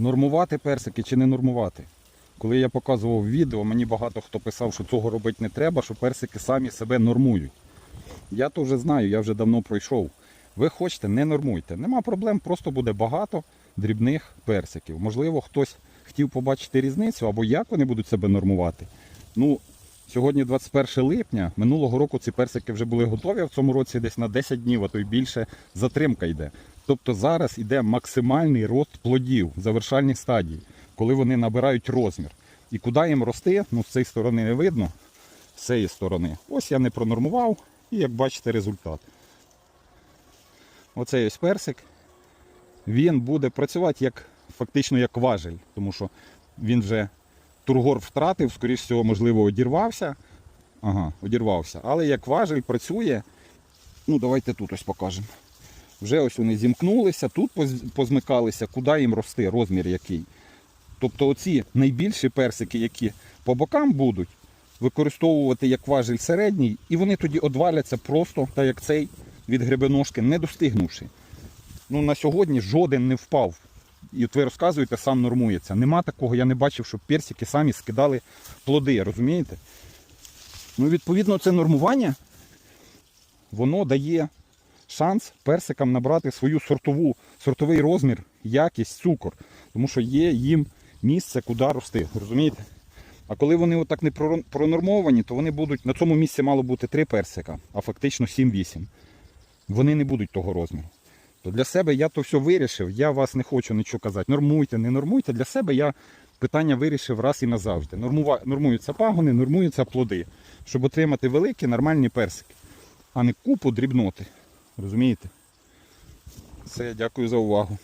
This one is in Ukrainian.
Нормувати персики чи не нормувати? Коли я показував відео, мені багато хто писав, що цього робити не треба, що персики самі себе нормують. Я то вже знаю, я вже давно пройшов. Ви хочете, не нормуйте. Нема проблем, просто буде багато дрібних персиків. Можливо, хтось хотів побачити різницю або як вони будуть себе нормувати. Ну, сьогодні 21 липня, минулого року ці персики вже були готові, а в цьому році десь на 10 днів, а то й більше затримка йде. Тобто зараз йде максимальний рост плодів в завершальній стадії, коли вони набирають розмір. І куди їм рости, ну з цієї сторони не видно, з цієї сторони. Ось я не пронормував, і як бачите, результат. Оцей ось персик. Він буде працювати як фактично як важель, тому що він вже тургор втратив, скоріш всього, можливо, одірвався. Ага, одірвався. Але як важель працює, ну давайте тут ось покажемо. Вже ось вони зімкнулися, тут позмикалися, куди їм рости, розмір який. Тобто оці найбільші персики, які по бокам будуть, використовувати як важель середній, і вони тоді одваляться просто, так як цей від гребеножки, не достигнувши. Ну, на сьогодні жоден не впав. І от ви розказуєте, сам нормується. Нема такого, я не бачив, щоб персики самі скидали плоди, розумієте? Ну, відповідно, це нормування, воно дає шанс персикам набрати свою сортову, сортовий розмір, якість, цукор. Тому що є їм місце, куди рости. Розумієте? А коли вони отак не пронормовані, то вони будуть, на цьому місці мало бути 3 персика, а фактично 7-8. Вони не будуть того розміру. То для себе я то все вирішив, я вас не хочу нічого казати. Нормуйте, не нормуйте. Для себе я питання вирішив раз і назавжди. Нормува... Нормуються пагони, нормуються плоди, щоб отримати великі нормальні персики, а не купу дрібноти. Розумієте? Все, дякую за увагу.